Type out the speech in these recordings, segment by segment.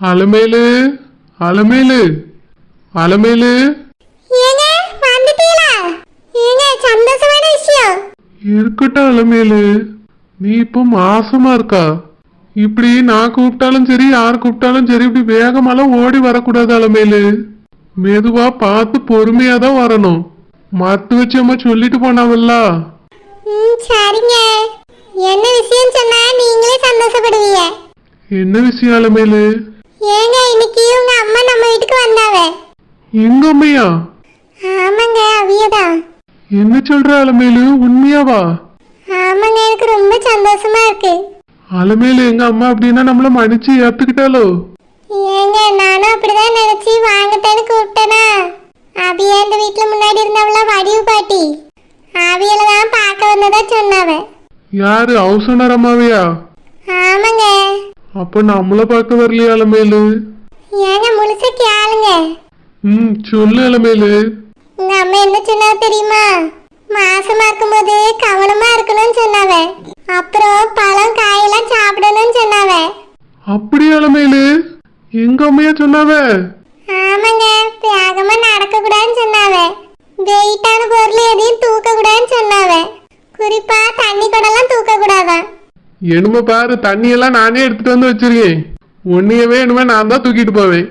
அலமேலு அலமேலு அலமேலு. இருக்கட்டும் அலமேலு. நீ இப்போ மாசமா இருக்கா? இப்படி நான் கூப்பிட்டாலும் சரி யார் கூப்பிட்டாலும் சரி இப்படி வேகமெல்லாம் ஓடி வரக்கூடாது அலமேலு. மெதுவா பார்த்து பொறுமையா தான் வரணும். மத்து வச்சு அம்மா சொல்லிட்டு போனாவல்ல? ம் சரிங்க. என்ன விஷயம் சொன்னா நீங்களே சந்தோஷப்படுவீங்க. என்ன விஷயம் அலமேலு? ஏங்க இன்னைக்கு உங்க அம்மா நம்ம வீட்டுக்கு வந்தாவ எங்க அம்மையா? ஆமாங்க அவியதான் என்ன சொல்ற அலமேலு? உண்மையாவா? ஆமாங்க எனக்கு ரொம்ப சந்தோஷமா இருக்கு. அலமேலு எங்க அம்மா அப்படின்னா நம்மள மன்னிச்சு ஏத்துக்கிட்டாலோ ஏங்க நானும் அப்படிதான் நினைச்சு வாங்கத்தானு கூப்பிட்டேனா? அபியா இந்த வீட்டுல முன்னாடி இருந்தவள வடிவு பாட்டி. அவியல தான் பார்க்க வந்ததா சொன்னாவ. யாரு ஹவுசனர் அம்மாவையா? ஆமாங்க. அப்ப நம்மள பார்க்க வரலையா அலமேலு ஏங்க முழுசா கேளுங்க. ம் சொல்லு அலமேலு உங்க அம்மா என்ன சொன்னாவ தெரியுமா? மாசமா இருக்கும்போது கவனமா இருக்கணும்னு சொன்னாவ. அப்புறம் பழம் காயெல்லாம் சாப்பிடணும்னு சொன்னாவ. அப்படி அலமேலு எங்க அம்மையா சொன்னாவ? ஆமாங்க வேகமா நடக்க கூடாதுன்னு சொன்னாவ. வெயிட்டான பொருள் எதையும் தூக்க கூடாதுன்னு சொன்னாவ. குறிப்பா என்னமோ பாரு தண்ணி எல்லாம் நானே எடுத்துட்டு வந்து வச்சிருக்கேன். உன்னையவே என்னமே நான் தான் தூக்கிட்டு போவேன்.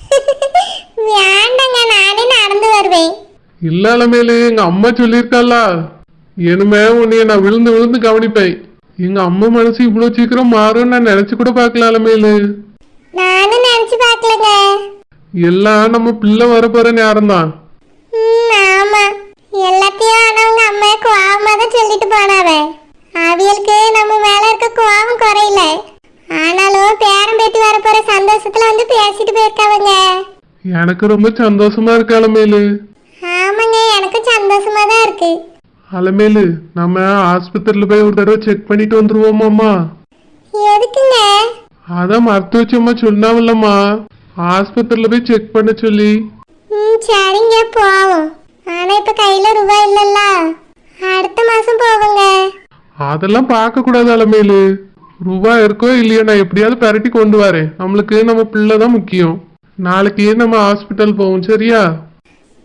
வேண்டாங்க நானே நடந்து வருவேன். இல்ல அலமேலு எங்க அம்மா சொல்லியிருக்கால இனிமே உன்னைய நான் விழுந்து விழுந்து கவனிப்பேன். எங்க அம்மா மனசு இவ்வளவு சீக்கிரம் மாறும்னு நான் நினைச்சு கூட பார்க்கல அலமேலு. நானும் நினைச்சு பார்க்கலங்க. எல்லாம் நம்ம பிள்ளை வரப்போற நேரம் தான் ஆமா. எல்லாத்தையும் ஆனா உங்க அம்மா கோவமா தான் சொல்லிட்டு போனாவ. அவியலுக்கு நம்ம மேல இருக்க கோவம் குறையல. ஆனாலும் பேரம் பேத்தி வரப்போற சந்தோஷத்துல வந்து பேசிட்டு போயிருக்காவங்க. எனக்கு ரொம்ப சந்தோஷமா இருக்கு அலமேலு. ஆமாங்க எனக்கு சந்தோஷமா தான் இருக்கு. அலமேலு நம்ம ஆஸ்பத்திரியில போய் ஒரு தடவை செக் பண்ணிட்டு வந்துருவோமாம்மா எதுக்குங்க? அதான் மருத்துவ வச்சம்மா சொன்னாவில்லம்மா. ஆஸ்பத்திரியில போய் செக் பண்ண சொல்லி. ம் சரிங்க போவோம். ஆனா இப்ப கையில ரூபாய் இல்லல்ல. அடுத்த மாசம் போவோங்க. அதெல்லாம் பார்க்க கூடாது அலமேலு. ரூபா இருக்கோ இல்லையோ நான் எப்படியாவது பரட்டி கொண்டு வரேன். நம்மளுக்கு நம்ம பிள்ளை தான் முக்கியம். நாளைக்கு நம்ம ஹாஸ்பிட்டல் போவோம் சரியா?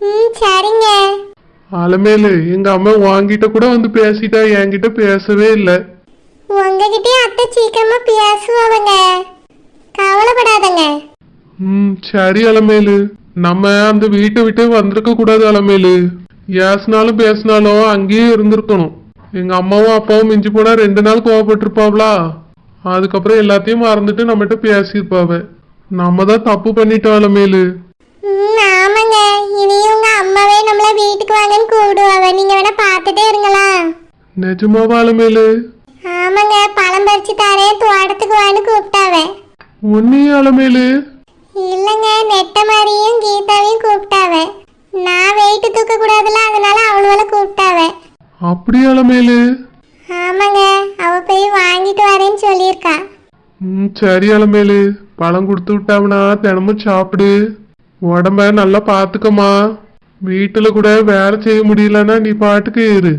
ம் சரிங்க. அலமேலு எங்க அம்மா வாங்கிட்ட கூட வந்து பேசிட்டா என்கிட்ட பேசவே இல்லை. உங்ககிட்டயும் அத்தை சீக்கிரமா பேசுவாங்க கவலைப்படாதங்க. ம் சரி அலமேலு. நம்ம அந்த வீட்டை விட்டு வந்திருக்க கூடாது அலமேலு. ஏசினாலும் பேசினாலும் அங்கேயே இருந்திருக்கணும். எங்க அம்மாவும் அப்பாவும் மிஞ்சி போனா ரெண்டு நாள் கோவப்பட்டிருப்பாவளா அதுக்கப்புறம் எல்லாத்தையும் மறந்துட்டு நம்மகிட்ட பேசியிருப்பாவ. நம்ம தான் தப்பு பண்ணிட்டோம் அலமேலு ம் ஆமாங்க. இனியும் உங்க அம்மாவே நம்மள வீட்டுக்கு வாங்கன்னு கூப்பிடுவாவ. நீங்க வேணா பார்த்துட்டே இருங்களா? நிஜமாவா அலமேலு ஆமாங்க. பழம் பறிச்சு தரேன் தோட்டத்துக்கு வான்னு கூப்பிட்டாவ. உன்னையும் அலமேலு இல்லைங்க. நெட்ட மாதிரியும் கீதாவையும் கூப்பிட்டாவ. நான் வெயிட் தூக்க கூடாதுல அதனால அவளுவள கூப்பிட்டாவ. அப்படி அலமேலு ஆமாங்க அவ போய் வாங்கிட்டு வரேன்னு சொல்லியிருக்கா. ம் சரி அலமேலு பழம் கொடுத்து விட்டாவனா தினமும் சாப்பிடு. உடம்ப நல்லா பார்த்துக்கம்மா. வீட்டில் கூட வேலை செய்ய முடியலன்னா நீ பாட்டுக்கு இரு.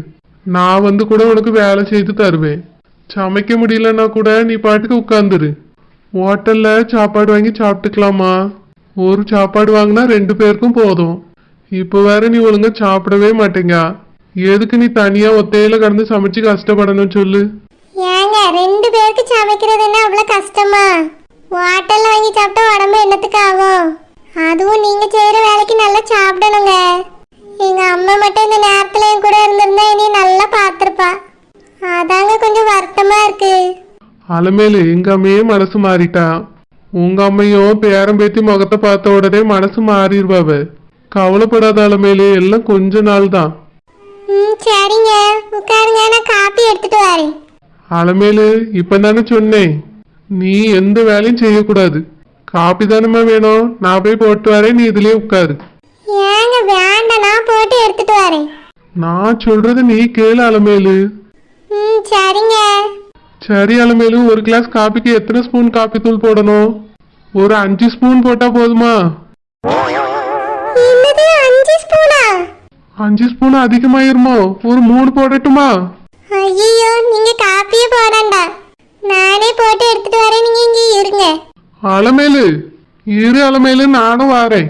நான் வந்து கூட உனக்கு வேலை செய்து தருவேன். சமைக்க முடியலன்னா கூட நீ பாட்டுக்கு உட்காந்துரு ஹோட்டல்ல சாப்பாடு வாங்கி சாப்பிட்டுக்கலாமா? ஒரு சாப்பாடு வாங்கினா ரெண்டு பேருக்கும் போதும். இப்போ வேற நீ ஒழுங்கா சாப்பிடவே மாட்டேங்க. எதுக்கு நீ தனியா ஒத்தையில கடந்து சமைச்சு கஷ்டப்படணும் சொல்லு? ஏங்க ரெண்டு பேருக்கு சமைக்கிறது என்ன அவ்வளோ கஷ்டமா? ஹோட்டல்ல வாங்கி சாப்பிட்டா உடம்பு என்னத்துக்கு ஆகும்? அதுவும் நீங்க செய்யற வேலைக்கு நல்லா சாப்பிடணுங்க. எங்க அம்மா மட்டும் இந்த நேரத்துல என் கூட இருந்திருந்தா இனி நல்லா பார்த்துருப்பா. அதாங்க கொஞ்சம் வருத்தமா இருக்கு. அலமேலு எங்க அம்மையே மனசு மாறிட்டா. உங்க அம்மையும் பேரம் பேத்தி முகத்தை பார்த்த உடனே மனசு மாறிடுவாவ. கவலைப்படாத அலமேலு எல்லாம் கொஞ்ச நாள் தான் ம் சரிங்க. உட்காருங்க நான் காப்பி எடுத்துட்டு வரேன். அலமேலு இப்பதானே சொன்னேன். நீ எந்த வேலையும் செய்யக்கூடாது. காப்பி தானம்மா வேணும். நான் போய் போட்டு வரேன். நீ இதுலயே உட்காரு. ஏங்க வேண்டாம். நான் போட்டு எடுத்துட்டு வரேன். நான் சொல்றது நீ கேளு அலமேலு ம் சரிங்க. சரி அலமேலு ஒரு கிளாஸ் காப்பிக்கு எத்தனை ஸ்பூன் காப்பி தூள் போடணும்? ஒரு அஞ்சு ஸ்பூன் போட்டா போதுமா? என்னது அஞ்சு ஸ்பூனா அஞ்சு ஸ்பூன் அதிகமாயிருமோ? ஒரு மூணு போடட்டுமா? ஐயோ நீங்க காப்பியே போடண்டா. நானே போட்டு எடுத்துட்டு வரேன் நீங்க இங்க இருங்க. அலமேலு இரு அலமேலு நானும் வாரேன்.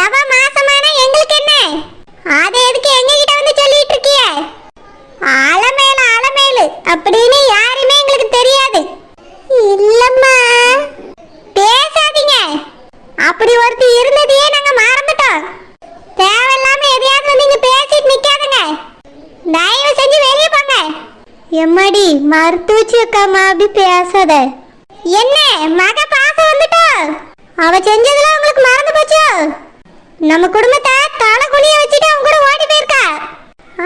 எவ மாசமான எங்களுக்கு என்ன? அது எதுக்கு எங்க கிட்ட வந்து சொல்லிட்டு இருக்கிய? அலமேல அலமேல அப்படின்னு யாருமே எங்களுக்கு தெரியாது. இல்லம்மா பேசாதீங்க. அப்படி ஒருத்தி இருந்ததையே நாங்க மறந்துட்டோம். தேவையில்லாம எதையாவது வந்து இங்க பேசிட்டு நிக்காதுங்க. தயவு செஞ்சு வெளியே போங்க. எம்மாடி மருத்துவச்சி அக்காமா அப்படி பேசாத. என்ன மக பாசம் வந்துட்டோம் அவ செஞ்சதெல்லாம் உங்களுக்கு மறந்து போச்சோ? நம்ம குடும்பத்தை தலை குனிய வச்சுட்டு அவங்க கூட ஓடி போயிருக்கா.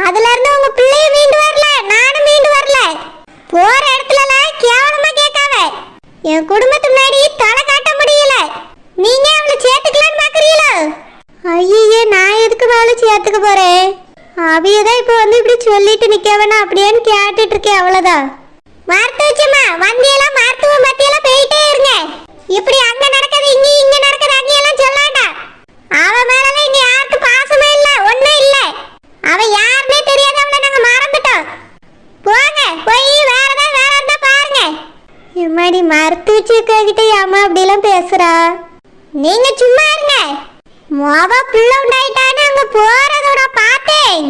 அதுல இருந்து உங்க பிள்ளைய மீண்டு வரல நானும் மீண்டு வரல. போற இடத்துல எல்லாம் கேவலமா கேட்காத. என் குடும்பத்து முன்னாடி தலை காட்ட முடியல. நீங்க அவளை சேர்த்துக்கலான்னு பாக்குறீங்களோ? ஐயே நான் எதுக்கு அவளை சேர்த்துக்க போறேன்? அவிய தான் இப்போ வந்து இப்படி சொல்லிட்டு நிக்க வேணாம் அப்படியேன்னு கேட்டுட்டு இருக்கேன் அவ்வளவுதான். மருத்துவச்சம்மா வந்தியெல்லாம் மருத்துவ மத்தியெல்லாம் போயிட்டே இருங்க. இப்படி அங்க நடக்கிறது இங்க இங்க நடக்கிறது அங்க எல்லாம் சொல்லாண்டா அவ மேலலாம் இங்க யாருக்கு பாசமே இல்ல ஒண்ணும் இல்ல. அவ யாருன்னே தெரியாதவள நாங்க மறந்துட்டோம். போங்க போய் வேற ஏதாவது வேற இருந்தா பாருங்க. எம்மாடி மருத்துவச்சி கிட்ட ஏமா அப்படிலாம் பேசுறா? நீங்க சும்மா இருங்க. மொத புள்ள உண்டாயிட்டான்னு அங்க போறதோட பார்த்தேன்.